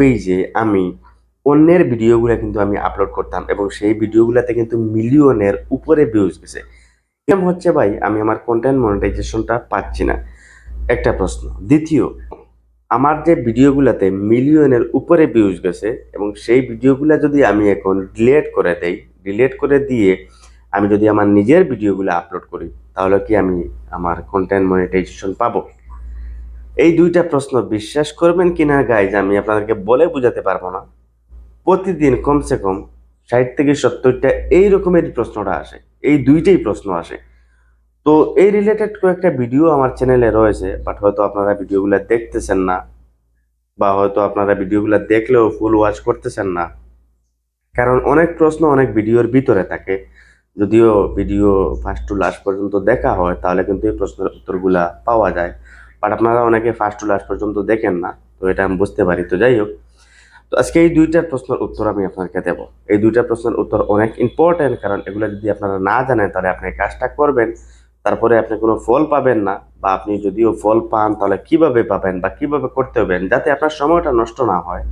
পেজে আমি অন্যের ভিডিওগুলো কিন্তু আমি আপলোড করতাম এবং সেই ভিডিওগুলোতে কিন্তু মিলিয়নের উপরে ভিউজ গেছে। কেমন হচ্ছে ভাই, আমি আমার কন্টেন্ট মনিটাইজেশনটা পাচ্ছি না। একটা প্রশ্ন। দ্বিতীয়, আমার যে ভিডিওগুলোতে মিলিয়নের উপরে ভিউজ গেছে এবং সেই ভিডিওগুলো যদি আমি এখন ডিলেট করে দেই ডিলেট করে দিয়ে আমি যদি আমার নিজের ভিডিওগুলো আপলোড করি, তাহলে কি আমি আমার কন্টেন্ট মনিটাইজেশন পাবো? এই দুইটা প্রশ্ন বিশ্বাস করবেন কিনা গাইজ আমি আপনাদেরকে বলে বোঝাতে পারব না। প্রতিদিন কমসে কম ষাট থেকে সত্তরটা এই রকমের প্রশ্নটা আসে, এই দুইটাই প্রশ্ন আসে। তো এই রিলেটেড কয়েকটা ভিডিও আমার চ্যানেলে রয়েছে বাট হয়তো আপনারা ভিডিওগুলো দেখতেছেন না, বা হয়তো আপনারা ভিডিওগুলো দেখলেও ফুল ওয়াচ করতেছেন না। কারণ অনেক প্রশ্ন অনেক ভিডিওর ভিতরে থাকে। যদিও ভিডিও ফার্স্ট টু লাস্ট পর্যন্ত দেখা হয়, তাহলে কিন্তু এই প্রশ্নের উত্তরগুলা পাওয়া যায়। বাট আপনারা অনেকে ফার্স্ট টু লাস্ট পর্যন্ত দেখেন না, তো এটা আমি বুঝতে পারি। তো যাই হোক, তো আজকে এই দুইটা প্রশ্নের উত্তর আমি আপনাকে দেবো। এই দুইটা প্রশ্নের উত্তর অনেক ইম্পর্টেন্ট কারণ এগুলো যদি আপনারা না জানেন, তাহলে আপনি কাজটা করবেন। তারপরে আপনি কোনো ফল পাবেন না বা আপনি যদিও ফল পান, তাহলে কীভাবে পাবেন বা কীভাবে করতে হবেন যাতে আপনার সময়টা নষ্ট না হয়?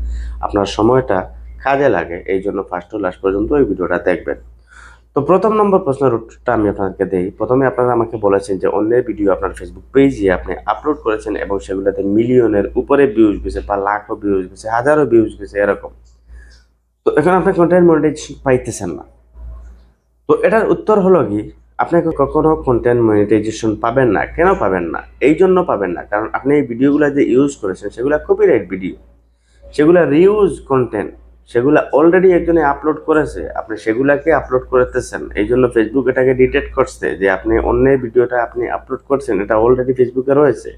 আপনার সময়টা কাজে লাগে। এই জন্য ফার্স্ট টু লাস্ট পর্যন্ত এই ভিডিওটা দেখবেন। তো প্রথম নম্বর প্রশ্নের উত্তরটা আমি আপনাদেরকে দেই। প্রথমে আপনারা আমাকে বলেছেন যে অন্যের ভিডিও আপনার ফেসবুক পেজে আপনি আপলোড করেছেন এবং সেগুলোতে মিলিয়নের উপরে ভিউজ গেছে বা লাখো ভিউজ গেছে, হাজারো ভিউজ গেছে, এরকম। তো এখন আপনি কন্টেন্ট মনিটাইজেশন পাইতেছেন না। তো এটার উত্তর হলো কি, আপনাকে কখনো কন্টেন্ট মনিটাইজেশন পাবেন না। কেন পাবেন না? এই জন্য পাবেন না। কারণ আপনি এই ভিডিওগুলো যে ইউজ করেছেন, সেগুলো কপিরাইট ভিডিও সেগুলো রিউজ কন্টেন্ট সেগুলো অলরেডি একজনে আপলোড করেছে, আপনি সেগুলাকে আপলোড করতেছেন। এই জন্য ফেসবুক এটাকে ডিটেক্ট করছে যে আপনি অন্যের ভিডিওটা আপনি আপলোড করছেন, এটা অলরেডি ফেসবুকে রয়েছে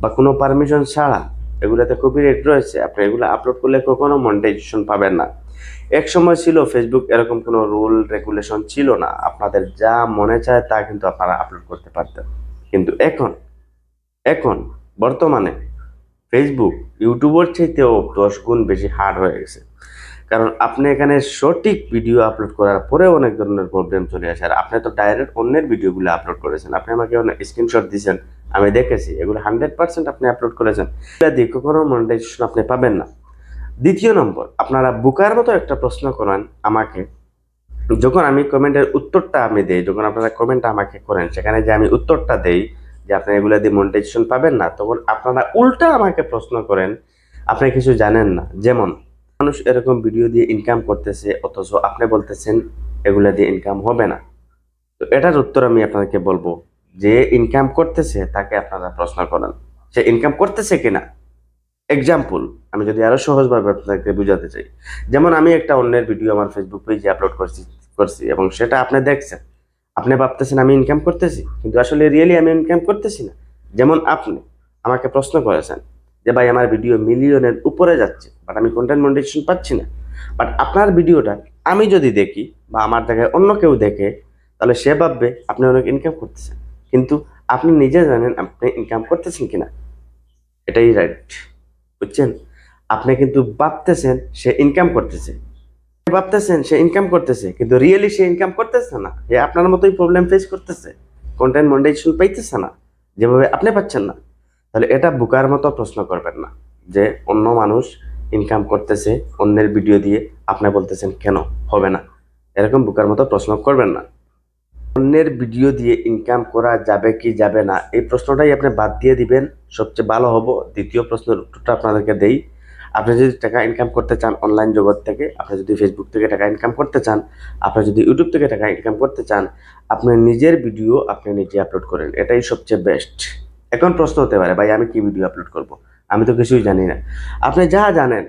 বা কোনো পারমিশন ছাড়া। এগুলোতে কপিরাইট রয়েছে, আপনি এগুলো আপলোড করলে কখনো মনিটাইজেশন পাবেন না। এক সময় ছিল ফেসবুক এরকম কোনো রুল রেগুলেশন ছিল না। আপনাদের যা মনে চায় তা কিন্তু আপনারা আপলোড করতে পারতেন। কিন্তু এখন এখন বর্তমানে ফেসবুক ইউটিউবের চাইতেও দশ গুণ বেশি হার্ড হয়ে গেছে। কারণ আপনি এখানে সঠিক ভিডিও আপলোড করার পরে অনেক ধরনের প্রবলেম চলে আসে। আর আপনি তো ডাইরেক্ট অন্যের ভিডিওগুলো আপলোড করেছেন। আপনি আমাকে অনেক স্ক্রিনশট দিয়েছেন, আমি দেখেছি। এগুলো হান্ড্রেড পার্সেন্ট আপনি আপলোড করেছেন। এটা দিয়ে কখনো মনিটাইজেশন আপনি পাবেন না। দ্বিতীয় নম্বর, আপনারা বুকার মতো একটা প্রশ্ন করেন আমাকে। যখন আমি কমেন্টের উত্তরটা আমি দেই, যখন আপনারা কমেন্টটা আমাকে করেন, সেখানে যে আমি উত্তরটা দেই, যে আপনি এগুলো দিয়ে মনিটাইজেশন পাবেন না, তখন আপনারা উল্টা আমাকে প্রশ্ন করেন। আপনি কিছু জানেন না। যেমন মানুষ এরকম ভিডিও দিয়ে ইনকাম করতেছে, অথচ আপনি বলতেছেন এগুলা দিয়ে ইনকাম হবে না। তো এটার উত্তর আমি আপনাকে বলব, যে ইনকাম করতেছে তাকে আপনারা প্রশ্ন করেন, সে ইনকাম করতেছে কিনা? এক্সাম্পল আমি যদি আরও সহজভাবে আপনাকে বুঝাতে চাই, যেমন আমি একটা অন্যের ভিডিও আমার ফেসবুক পেজে আপলোড করছি করছি, এবং সেটা আপনি দেখছেন। আপনি ভাবতেছেন আমি ইনকাম করতেছি, কিন্তু আসলে রিয়েলি আমি ইনকাম করতেছি না। যেমন আপনি আমাকে প্রশ্ন করেছেন যে ভাই আমার ভিডিও মিলিয়নের উপরে যাচ্ছে বাট আমি কন্টেন্ট মনিটাইজেশন পাচ্ছি না। বাট আপনার ভিডিওটা আমি যদি দেখি বা আমার জায়গায় অন্য কেউ দেখে, তাহলে সে ভাববে আপনি অনেক ইনকাম করতেছেন। কিন্তু আপনি নিজে জানেন আপনি ইনকাম করতেছেন কিনা। এটাই রাইট বুঝছেন? আপনি কিন্তু ভাবতেছেন সে ইনকাম করতেছে। ভাবতেছেন সে ইনকাম করতেছে, কিন্তু রিয়েলি সে ইনকাম করতেছে না। সে আপনার মতোই প্রবলেম ফেস করতেছে। কন্টেন্ট মনিটাইজেশন পাইতেছে না। যেভাবে আপনি পাচ্ছেন না। তাহলে এটা বুকার মতো প্রশ্ন করবেন না যে অন্য মানুষ ইনকাম করতেছে অন্যের ভিডিও দিয়ে আপনি বলতেছেন কেন? হবে না। এরকম বুকার মতো প্রশ্ন করবেন না। অন্যের ভিডিও দিয়ে ইনকাম করা যাবে কি যাবে না, এই প্রশ্নটাই আপনি বাদ দিয়ে দিবেন। সবচেয়ে ভালো হব। দ্বিতীয় প্রশ্নের উত্তরটা আপনাদেরকে দেই। আপনি যদি টাকা ইনকাম করতে চান অনলাইন জগৎ থেকে, আপনি যদি ফেসবুক থেকে টাকা ইনকাম করতে চান, আপনি যদি ইউটিউব থেকে টাকা ইনকাম করতে চান, আপনি নিজের ভিডিও আপনি নিজে আপলোড করেন। এটাই সবচেয়ে বেস্ট এখন প্রশ্ন হতে পারে। ভাই, আমি কি ভিডিও আপলোড করব? আমি তো কিছুই জানি না। আপনি যা জানেন,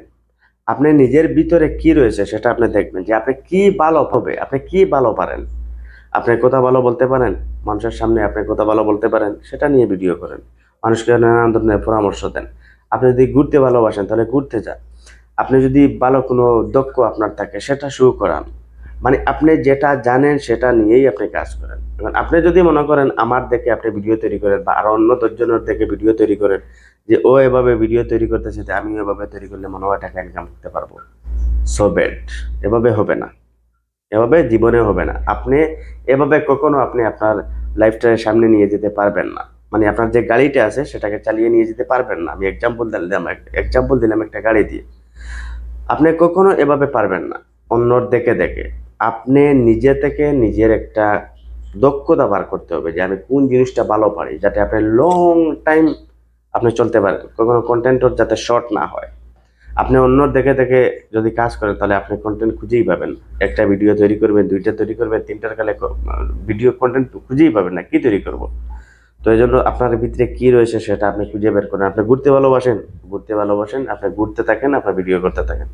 আপনি নিজের ভিতরে কি রয়েছে সেটা আপনি দেখবেন যে আপনি কি ভালো হবে, আপনি কি ভালো পারেন। আপনি কথা ভালো বলতে পারেন, মানুষের সামনে আপনি কথা ভালো বলতে পারেন, সেটা নিয়ে ভিডিও করেন। মানুষকে নানান ধরনের পরামর্শ দেন। আপনি যদি ঘুরতে ভালোবাসেন, তাহলে ঘুরতে যান। আপনি যদি ভালো কোনো দক্ষ আপনার থাকে, সেটা শুরু করান। মানে আপনি যেটা জানেন সেটা নিয়েই আপনি কাজ করেন। এবং আপনি যদি মনে করেন আমার দেখে আপনি ভিডিও তৈরি করেন বা আরও অন্য দশজনের দেখে ভিডিও তৈরি করেন যে ও এভাবে ভিডিও তৈরি করতেছে আমি এভাবে তৈরি করলে মনে হয় টাকা ইনকাম করতে পারব। সো ব্যাড এভাবে হবে না। এভাবে জীবনে হবে না। আপনি এভাবে কখনো আপনি আপনার লাইফটাকে সামনে নিয়ে যেতে পারবেন না। মানে আপনার যে গাড়িটা আছে সেটাকে চালিয়ে নিয়ে যেতে পারবেন না। আমি এক্সাম্পল দিলাম এক্সাম্পল দিলাম একটা গাড়ি দিয়ে। আপনি কখনো এভাবে পারবেন না। অন্যর দেখে দেখে। আপনি নিজে থেকে নিজের একটা দক্ষতা বার করতে হবে যে আমি কোন জিনিসটা ভালো পারি, যাতে আপনি লং টাইম আপনি চলতে পারেন। কখনো কন্টেন্টর যাতে শর্ট না হয়। আপনি অন্য দেখে দেখে যদি কাজ করেন, তাহলে আপনি কন্টেন্ট খুঁজেই পাবেন। একটা ভিডিও তৈরি করবেন, দুইটা তৈরি করবেন, তিনটার কালে ভিডিও কন্টেন্ট খুঁজেই পাবেন না, কি তৈরি করব? তো এই জন্য আপনার ভিতরে কি রয়েছে সেটা আপনি খুঁজে বের করেন। আপনি ঘুরতে ভালোবাসেন ঘুরতে ভালোবাসেন, আপনি ঘুরতে থাকেন, আপনার ভিডিও করতে থাকেন।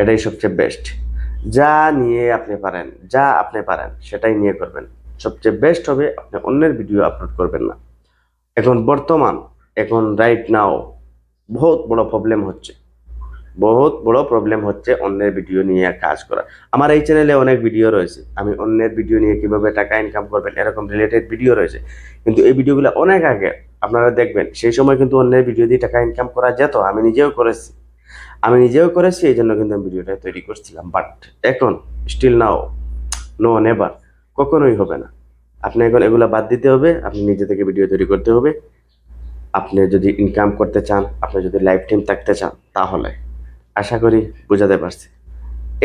এটাই সবচেয়ে বেস্ট যা নিয়ে আপনি পারেন, যা আপনি পারেন, সেটাই নিয়ে করবেন। সবচেয়ে বেস্ট হবে আপনি অন্যের ভিডিও আপলোড করবেন না। এখন বর্তমান, এখন রাইট নাও বহুত বড় প্রবলেম হচ্ছে। বহুত বড় প্রবলেম হচ্ছে অন্যের ভিডিও নিয়ে কাজ করা। আমার এই চ্যানেলে অনেক ভিডিও রয়েছে। আমি অন্যের ভিডিও নিয়ে কীভাবে টাকা ইনকাম করবেন, এরকম রিলেটেড ভিডিও রয়েছে। কিন্তু এই ভিডিওগুলো অনেক আগে, আপনারা দেখবেন, সেই সময় কিন্তু অন্যের ভিডিও দিয়ে টাকা ইনকাম করা যেত, আমি নিজেও করেছি। আমি নিজেও করেছি এই জন্য কিন্তু আমি ভিডিওটা তৈরি করছিলাম। বাট এখন স্টিল নাও নো নেভার কখনোই হবে না। আপনি এখন এগুলো বাদ দিতে হবে, আপনি নিজে থেকে ভিডিও তৈরি করতে হবে। আপনি যদি ইনকাম করতে চান, আপনি যদি লাইফ টাইম থাকতে চান, তাহলে আশা করি বোঝাতে পারছি।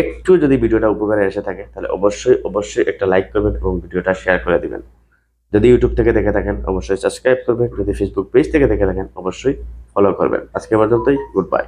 একটু যদি ভিডিওটা উপকারে এসে থাকে, তাহলে অবশ্যই অবশ্যই একটা লাইক করবেন এবং ভিডিওটা শেয়ার করে দিবেন। যদি ইউটিউব থেকে দেখে থাকেন, অবশ্যই সাবস্ক্রাইব করবেন। যদি ফেসবুক পেজ থেকে দেখে থাকেন, অবশ্যই ফলো করবেন। আজকে পর্যন্তই গুড বাই